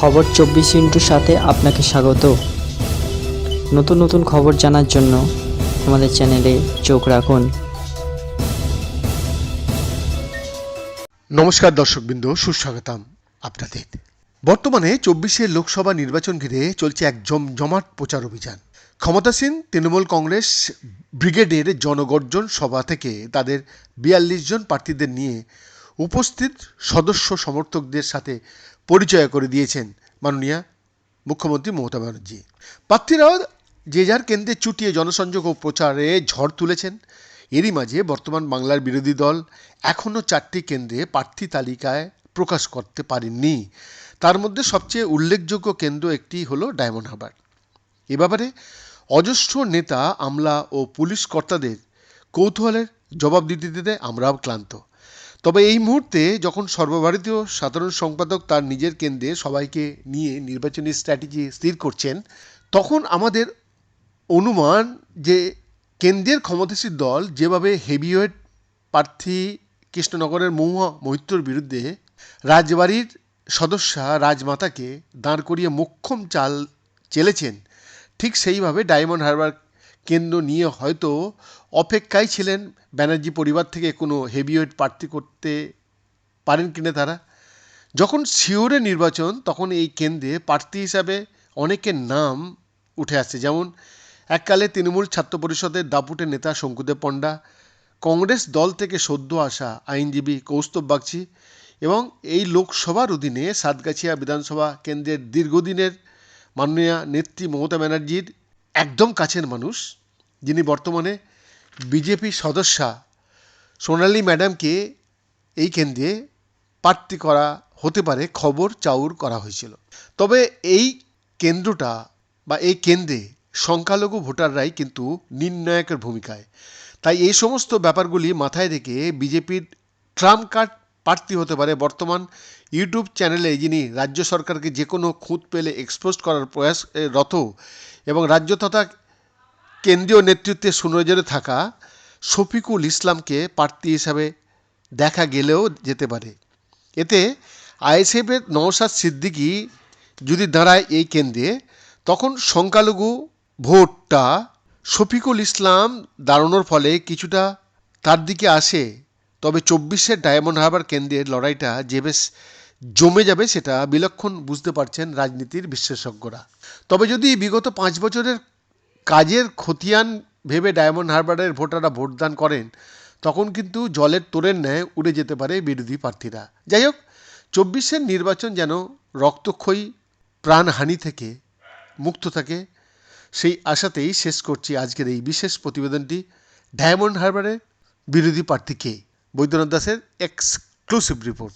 খবর চব্বিশ ইন্টুর সাথে আপনাকে স্বাগত। নতুন নতুন খবর জানার জন্য আমাদের চ্যানেলে চোখ রাখুন। নমস্কার দর্শকবৃন্দ, সুস্বাগতম আপনাদের। বর্তমানে চব্বিশে লোকসভা নির্বাচন ঘিরে চলছে এক জমজমাট প্রচার অভিযান। ক্ষমতাসীন তৃণমূল কংগ্রেস ব্রিগেডের জনগর্জন সভা থেকে তাদের বিয়াল্লিশ জন প্রার্থীদের নিয়ে উপস্থিত সদস্য সমর্থকদের সাথে পরিচয় করে দিয়েছেন মাননীয়া মুখ্যমন্ত্রী মমতা ব্যানার্জি। প্রার্থীরাও যে যার কেন্দ্রে চুটিয়ে জনসংযোগ ও প্রচারে ঝড় তুলেছেন, এরই মাঝে বর্তমান বাংলার বিরোধী দল এখনও চারটি কেন্দ্রে প্রার্থী তালিকায় প্রকাশ করতে পারেননি। তার মধ্যে সবচেয়ে উল্লেখযোগ্য কেন্দ্র একটি হলো ডায়মন্ড হাবার এ ব্যাপারে অজস্র নেতা, আমলা ও পুলিশ কর্তাদের কৌতূহলের জবাব দিতে দিতে আমরাও ক্লান্ত। তবে এই মুহূর্তে যখন সর্বভারতীয় সাধারণ সম্পাদক তার নিজের কেন্দ্রে সবাইকে নিয়ে নির্বাচনী স্ট্র্যাটেজি স্থির করছেন, তখন আমাদের অনুমান যে কেন্দ্রের ক্ষমতাসীন দল যেভাবে হেভিওয়েট প্রার্থী কৃষ্ণনগরের মহুয়া মৈত্রর বিরুদ্ধে রাজবাড়ির সদস্যা রাজমাতাকে দাঁড় করিয়ে মোক্ষম চাল চেলেছেন, ঠিক সেইভাবে ডায়মন্ড হারবার কেন্দ্র নিয়ে হয়তো অপেক্ষায় ছিলেন ব্যানার্জি পরিবার থেকে কোনো হেভিওয়েট প্রার্থী করতে পারেন কিনা তারা। যখন সিওরে নির্বাচন, তখন এই কেন্দ্রে প্রার্থী হিসাবে অনেকের নাম উঠে আসছে। যেমন এককালে তৃণমূল ছাত্র পরিষদের দাপুটে নেতা শঙ্কুদেব পণ্ডা, কংগ্রেস দল থেকে সদ্য আসা আইনজীবী কৌস্তব বাগচি এবং এই লোকসভার অধীনে সাতগাছিয়া বিধানসভা কেন্দ্রের দীর্ঘদিনের মাননীয় নেত্রী মমতা ব্যানার্জির একদম কাছের মানুষ, যিনি বর্তমানে বিজেপি সদস্যা, সোনালী ম্যাডামকে এই কেন্দ্রে প্রার্থী করা হতে পারে, খবর চাউর করা হয়েছিল। তবে এই কেন্দ্রটা বা এই কেন্দ্রে সংখ্যালঘু ভোটাররাই কিন্তু নির্ণায়কের ভূমিকায়। তাই এই সমস্ত ব্যাপারগুলি মাথায় রেখে বিজেপির ট্রাম্প কার্ড প্রার্থী হতে পারে। বর্তমান ইউটিউব চ্যানেলে যিনি রাজ্য সরকারকে যে কোনো খুঁত পেলে এক্সপোজ করার প্রয়াস রত এবং রাজ্য তথা কেন্দ্রীয় নেতৃত্বে সুনজরে থাকা শফিকুল ইসলামকে প্রার্থী হিসাবে দেখা গেলেও যেতে পারে। এতে আইএসএফের নওশাদ সিদ্দিকী যদি দাঁড়ায় এই কেন্দ্রে, তখন সংখ্যালঘু ভোটটা শফিকুল ইসলাম দাঁড়ানোর ফলে কিছুটা তার দিকে আসে তবে চব্বিশের ডায়মন্ড হারবার কেন্দ্রের লড়াইটা যে বেশ জমে যাবে সেটা বিলক্ষণ বুঝতে পারছেন রাজনীতির বিশেষজ্ঞরা তবে যদি বিগত পাঁচ বছরের কাজের খতিয়ান ভেবে ডায়মন্ড হারবারের ভোটাররা ভোটদান করেন, তখন কিন্তু জলের তোরের ন্যায় উড়ে যেতে পারে বিরোধী প্রার্থীরা। যাই হোক, চব্বিশের নির্বাচন যেন রক্তক্ষয়ী, প্রাণহানি থেকে মুক্ত থাকে, সেই আশাতেই শেষ করছি আজকের এই বিশেষ প্রতিবেদনটি। ডায়মন্ড হারবারের বিরোধী প্রার্থী কে? বৈদ্যনাথ দাসের এক্সক্লুসিভ রিপোর্ট